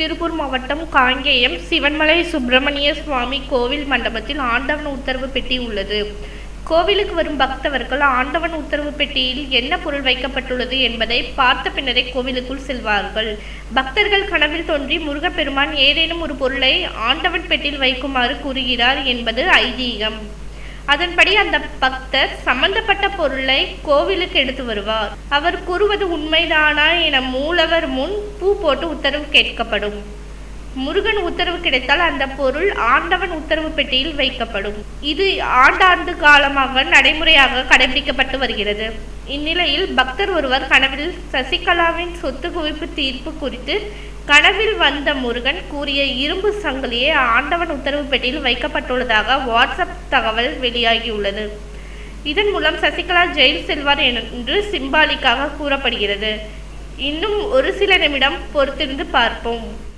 திருப்பூர் மாவட்டம் காங்கேயம் சிவன்மலை சுப்பிரமணிய சுவாமி கோவில் மண்டபத்தில் ஆண்டவன் உத்தரவு பெட்டி உள்ளது. கோவிலுக்கு வரும் பக்தவர்கள் ஆண்டவன் உத்தரவு பெட்டியில் என்ன பொருள் வைக்கப்பட்டுள்ளது என்பதை பார்த்த பின்னரே கோவிலுக்குள் செல்வார்கள். பக்தர்கள் கனவில் தோன்றி முருகப்பெருமான் ஏதேனும் ஒரு பொருளை ஆண்டவன் பெட்டியில் வைக்குமாறு கூறுகிறார் என்பது ஐதீகம். அதன்படி அந்த பக்தர் சம்பந்தப்பட்ட பொருளை கோவிலுக்கு எடுத்து வருவார். அவர் கூறுவது உண்மைதானா என மூலவர் முன் பூ போட்டு உத்தரவு கேட்கப்படும். முருகன் உத்தரவு கிடைத்தால் அந்த பொருள் ஆண்டவன் உத்தரவு பெட்டியில் வைக்கப்படும். இது ஆண்டாண்டு காலமாக நடைமுறையாக கடைபிடிக்கப்பட்டு வருகிறது. இந்நிலையில் பக்தர் ஒருவர் கனவில் சசிகலாவின் சொத்து குவிப்பு தீர்ப்பு குறித்து கனவில் வந்த முருகன் கூறிய இரும்பு சங்கிலியே ஆண்டவன் உத்தரவு பெட்டியில் வைக்கப்பட்டுள்ளதாக வாட்ஸ்அப் தகவல் வெளியாகியுள்ளது. இதன் மூலம் சசிகலா ஜெயில் செல்வார் என்று சிம்பாலிக்காக கூறப்படுகிறது. இன்னும் ஒரு சில நிமிடம் பொறுத்திருந்து பார்ப்போம்.